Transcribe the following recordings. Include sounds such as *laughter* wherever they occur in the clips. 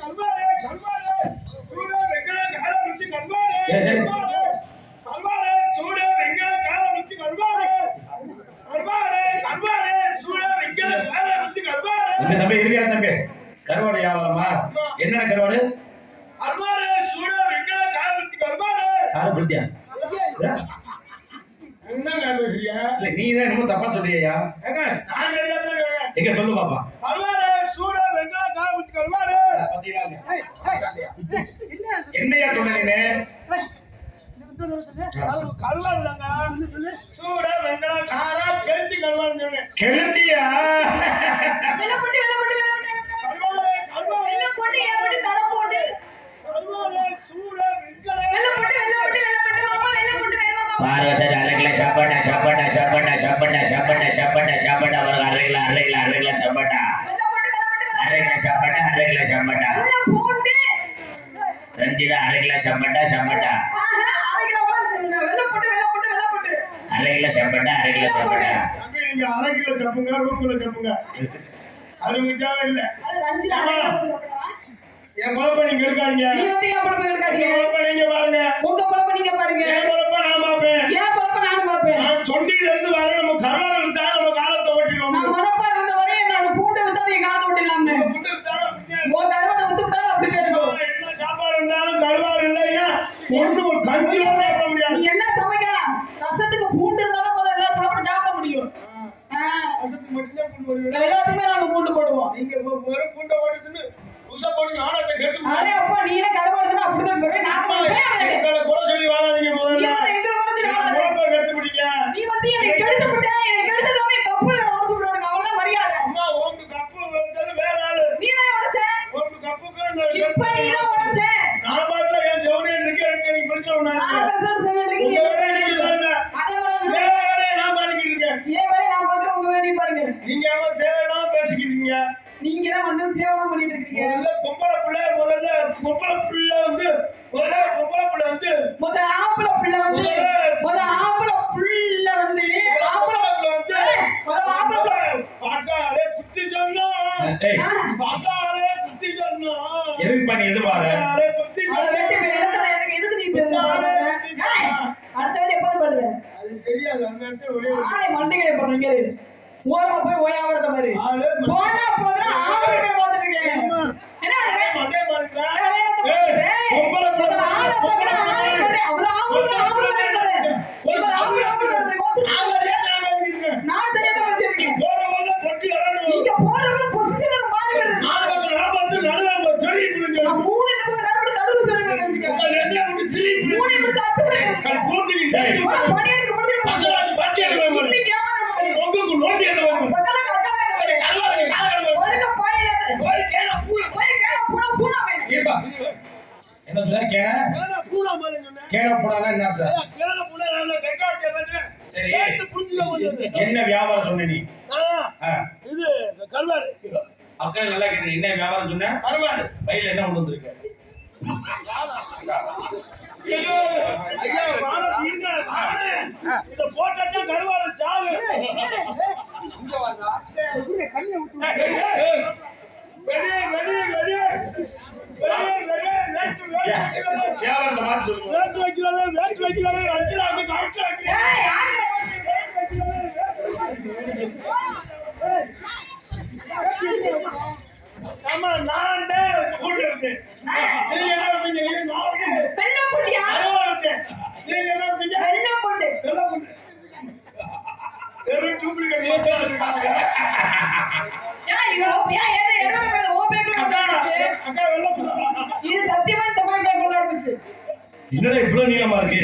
கல்வாரே கல்வாரே சூட வெங்கட கால முத்தி கல்வாரே ஏய், ஏய். கல்வாரே கல்வாரே சூட வெங்கட கால முத்தி கல்வாரே கல்வாரே கல்வாரே சூட வெங்கட கால முத்தி கல்வாரே தம்பி தம்பி இருக்கியா தம்பி. கருவாடு வியாபாரமா என்னென்ன கருவாடு? கல்வாரே சூட வெங்கட கால முத்தி கல்வாரே இல்ல நீ தான் என்னமோ தப்பா சொல்றியா ஏங்க நான் தெரியாத எங்க சொல்லு பாப்பா. கல்வாருன்னு சொன்னேன்? கெளுத்தியா? வெள்ளை போட்டு, வெள்ளை போட்டு, வெள்ளை போட்டு, வெள்ளை போட்டு. கல்வாரே கல்வாரே வெள்ளை போட்டு, எப்படி தர போட்டு? கல்வாரே சூட வெங்கட. வெள்ளை போட்டு, வெள்ளை போட்டு, வெள்ளை போட்டு. மாமா, வெள்ளை போட்டு வேணுமா, மாமா? பாருங்க சார் அரை கிலோ சாப்பாட்டா சாப்பாட்டா சாப்பாட்டா சாப்பாட்டா சாப்பாட்டா சாப்பாட்டா சாப்பாட்டா பாருங்க அரை கிலோ அரை கிலோ அரை கிலோ சாப்பாட்டா அரை கிலோ சாப்பாட்டா அரை கிலோ பூண்டு. ரஞ்சிதா அரை கிலோ சாப்பாட்டா ஆஹா, அரை கிலோ வாங்க. வெள்ளை போட்டு, வெள்ளை போட்டு, வெள்ளை போட்டு. அரை கிலோ தம்பி நீங்க அரை கிலோ தப்புங்க ரூம்குள்ள தப்புங்க அது கிலோ சாப்பிடவா? என் குழப்ப நீங்க எடுக்காதீங்க என் பொழப்பை என் எடுக்காதீங்க. குழப்ப நீங்க பாருங்க உங்க பொழப்பை நீங்க பாருங்க. என் குழப்ப நான் பார்ப்பேன் என் பொழப்பை நானும் பார்ப்பேன். நான் சொண்டியில இருந்து வரேன் நம்ம கருவாடு பிள்ளை வந்து முதல்ல பொம்பளை பிள்ளை வந்து முத ஆம்பளை பிள்ளை வந்து முத ஆம்பளை பிள்ளை வந்து ஆம்பளை பிள்ளை வந்து முத ஆம்பளை பிள்ளை. பாட்டாலே புத்தி சொன்னோம். ஏய். பாட்டாலே புத்தி சொன்னோம். எதுக்கு பண்ணி எது பாரு புத்தி வெட்டி சொன்னோம். இடத்துல எனக்கு எதுக்கு நீ அடுத்த வேலை எப்போது அது தெரியாது அந்த ஒரே மண்டிகை போடுறீங்க ஓரமா போய் இருக்க மாதிரி போனா போதுனா ஆம்பளை பேர் பார்த்துட்டு கேன போடாதான் என்ன. சரி. என்ன வியாபாரம் சொன்ன நீ? இது கருவாடு. அக்கா நல்லா கேட்டு என்ன வியாபாரம் சொன்ன? கருவாடு. பையில என்ன கொண்டு வந்திருக்க. இத போட்டாதான் கருவாடு சாகு. வெளியே, வெளியே, வெளியே. வெளியே, வெளியே, வேட்டு, வேட்டு வைக்கிறது. வியாபாரத்தை வேட்டு வைக்கிறது, வேட்டு வைக்கிறது, ஏய் யாரு வேட்டு வேட்டு வைக்கிறது. ஆமா, நான் தான் நீங்க என்ன பண்ணீங்க? நீங்க நான் பெண்ண நீங்க என்ன பண்ணீங்க? பெண்ண வெறும் அக்கா, அக்கா இது சத்தியமா இந்த மாதிரி பேக்குள்ள தான் இருந்துச்சு என்னடா இவ்வளவு நீளமா இருக்கு?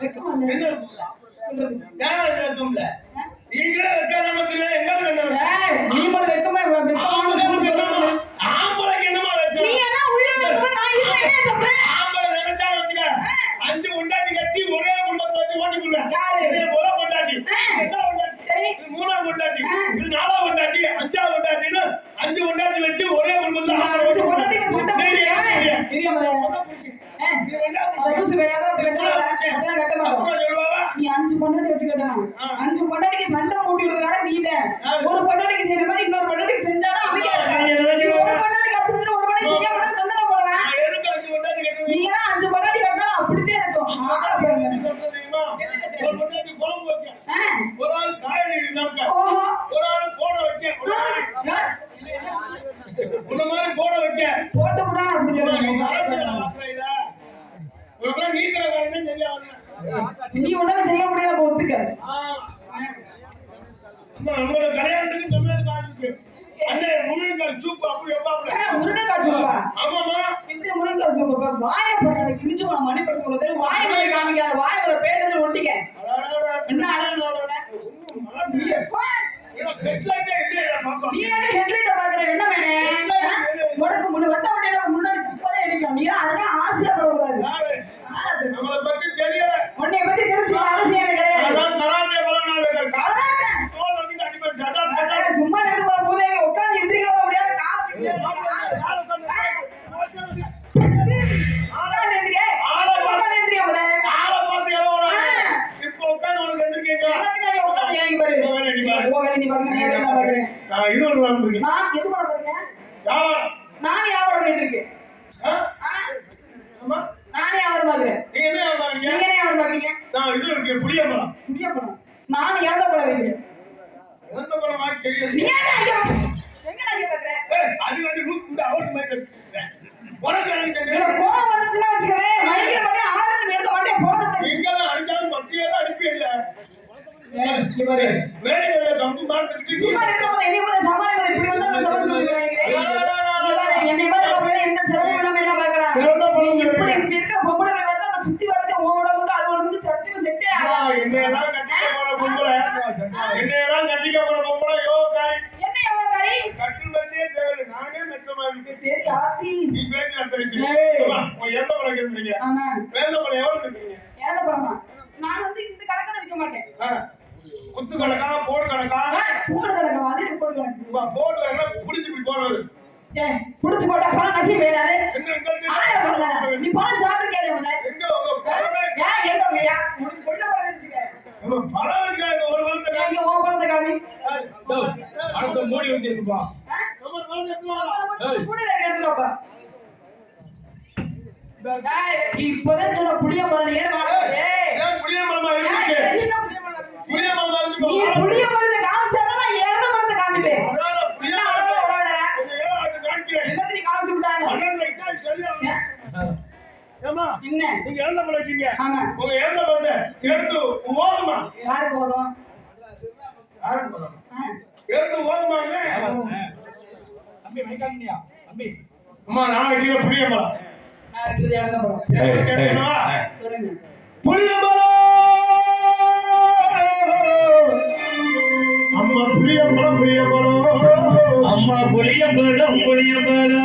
வெக்கமா சொல்றது. ஏன் நீங்களே வைக்காம நமக்கு எங்க வைக்கணும் ஏய், நீ முதல்ல வெக்கமா வெக்கமான சொல்லு சொல்றது. ஆம்பளைக்கு என்னமா நீ வைக்கணும் எல்லாம் உயிரோட இருக்கும்போது நான் இருக்கேன், என்ன தப்பு? ஆம்பளை நினைச்சா வச்சுக்க அஞ்சு உண்டாட்டி கட்டி ஒரே குடும்பத்துல வச்சு ஓட்டி போடுவேன் யாரு? இது முத பொண்டாட்டி ஆ. ரெண்டாவது பொண்டாட்டி சரி. இது மூணாவது பொண்டாட்டி ஆ. இது நாலாவது பொண்டாட்டி அஞ்சாவது பொண்டாட்டின்னு அஞ்சு பொண்டாட்டி வச்சு ஒரே குடும்பத்துல நான் அஞ்சு பொண்டாட்டிக்கு சண்டை நீ போடுறியா? என்ன செய்ய? இரியா முதல்ல. முத புடிச்சு. ஏய், இது ரெண்டாவது அந்த லூசு வேற யாராவது அப்படி கட்ட மாட்டா? அப்படிலாம் கட்ட மாட்டோம். அப்புறம் சொல்லுவாங்க நீ அஞ்சு பொண்டாட்டி வச்சு கட்டலாம் ஆ. அஞ்சு பொண்டாட்டிக்கு சண்டை மூட்டி விடுறாரு நீதான் யாரு? ஒரு பொண்டாட்டிக்கு செய்யற மாதிரி இன்னொரு பொண்டாட்டிக்கு செஞ்சாதான் அமைதியா நீங்க இருக்காங்க நினைக்கிறீங்க? ஒரு பொண்டாட்டிக்கு அப்படி செஞ்சு ஒரு பொண்டாட்டி செய்ய மாட்டேன்னு சண்டை தான் போடுவேன் நான் எதுக்கு அஞ்சு பொண்டாட்டி கட்டுவேன் நீங்க எல்லாம் அஞ்சு அப்படித்தான் இருக்கும் ஆளை பாருங்க? ஒரு ஆள் ஓஹோ. ஒரு ஆள் போட வைக்க. உன்ன மாதிரி போட வைக்க போட்டு விட்டான் அப்படி நீக்கிற காரணம் தெரியாது நீ செய்ய முடியல ஒத்துக்க. நம்மளோட கல்யாணத்துக்கு தமிழ் காசுக்கு அண்ணன் முருங்கல் சூப்பு அப்படி வைப்பாப்ல. முருங்கைக்காய் சொல்லுவா ஆமாமா எப்படி முருங்கைக்காய் சொல்லுவா வாயை மணி பரிசு தெரியும். வாயை மேலே காமிக்காத வாயை மேல பேட்டது ஒட்டிக்க. என்ன பாப்பா? நீ என்ன ஹெட்லைட்ட பாக்குற என்ன வேணே? உனக்கு முன்ன வந்த உடனே முன்னாடி குப்பதை அடிக்கலாம் நீ அதெல்லாம்? ஆனா, நம்மளை பத்தி தெரிஞ்சுக்க அவசியம் கிடையாது. சும்மா நடந்து உட்கார்ந்து எந்திரிக்க முடியாது காலத்துக்கு நான் இது ஒண்ணு வந்துருக்கேன். நான் உன் எந்த பழம் ஆமா. வேந்த பழம் எவ்வளவு இருக்கீங்க படமா நான் வந்து இந்த கணக்கை விற்க மாட்டேன். குத்து கணக்கா போடு கணக்கா? போடு கணக்கு அது போடு கணக்கு? போடுல என்ன பிடிச்சி இப்படி போடுறது. புடிச்சு போட்டா பணம் நசி வரல நீ பணம் சாப்பிட்டு கேளு மூடி வச்சிருக்குப்பா. ஆ? நம்ம இப்பதான் சொன்ன புளிய மரம் ஏன் புளிய மரமா என்ன புளிய மரம் மரமா நீ புளிய மரத்தை காமிச்சாதான் நான் இழந்த மரத்தை காமிப்பேன். அதான புளிய என்ன மரம் அழகா உடாவுடற? கொஞ்சம் ஏன் அது காமிக்கிறேன் என்னத்துக்கு காமிச்சு விட்டாங்க? ஏமா என்ன? நீங்க இறந்த பழம் ஆமா. உங்க இறந்த பழத்தை எடுத்து ஓதுமா? யாருக்கு போதும்? ஆ. எடுத்து ஓதுமா இல்ல தம்பி மைக்காண்டியா தம்பி. அம்மா நான் வைக்கிற புளிய மரம் அம்மா புளிய மரம் அம்மா புளிய படம் புளிய படம்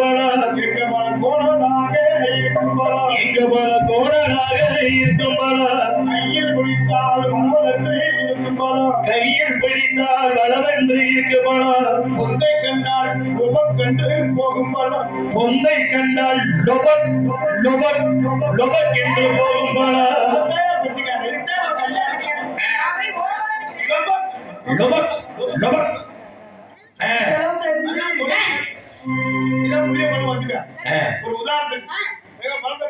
படம் எங்க மரம் கோணலாக இருக்கும் எங்க பல கோடலாக இருக்கும் படம் கையில் பிடித்தால் வளவென்று இருக்கு படம் பொந்தை கண்டால் உபக்கன்று போகும் மரம் பொந்தை கண்டால் லொபக் லொபக் லொபக் என்று போகும் நிக்கிறேன். லொபக் லொபக். ஆ, இந்த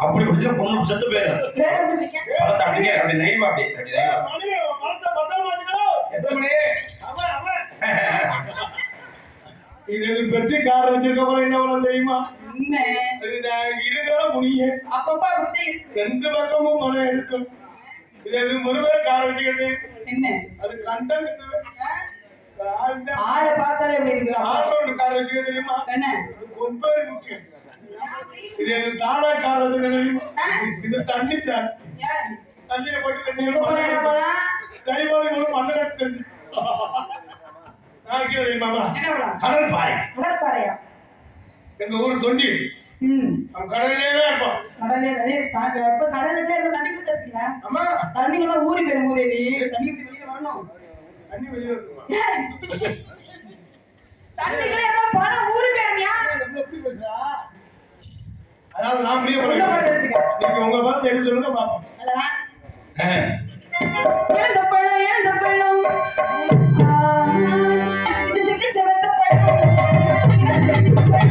அப்படி பிடிச்சா பொண்ணு செத்து வைக்க? பழத்தை அப்படியே அப்படி நெய்வா அப்படி அப்படி வச்சுக்கணும். எத்தனை மணி. *laughs* இது பெட்டி கார் வச்சிருக்க போற என்ன பண்ண தெரியுமா? இருதல முடிய. ரெண்டு பக்கமும் மரம் இருக்கும் இது இது முருகை கார் வச்சுக்கிறது. என்ன? அது கண்டம் ஆடை பார்த்தாலே எப்படி இருக்கலாம் ஆட்டோண்டு கார் வச்சுக்கிறது தெரியுமா? என்ன? அது கொம்பேரி முக்கியம். இது எனக்கு தானா காரணம் இது தண்ணி சார்? தண்ணியை போட்டு எங்க ரெண்டு போல? கை வாங்கி ஒரு மண்ணை கட்டு தெரிஞ்சு நான் கீழே மாமா என்ன போல? கடல் பாறை கடற்கரையா? எங்க ஊர் தொண்டி கடல்லே தான் தாங்க. எப்ப கடலுக்குள்ள இருந்து தண்ணி குடிச்சிருக்கீங்க? அம்மா தண்ணிக்குள்ள ஊறி போயிரும் மூதேவி. தண்ணி விட்டு வெளியே வரணும். தண்ணி வெளியே ஏன்? தண்ணிக்குள்ள இருந்தா பணம் ஊறி போயிருமியா? எப்படி பேசுறா அதனால நான் முடிய போறேன். நீங்க உங்க பார்த்து எது சொல்லுங்க பாப்போம் அல்லவா? ஆ. எழுந்த பழம், எழுந்த பழம். ஆ, இது சிக்கு சிவந்த பழம். எழுந்த பழம்.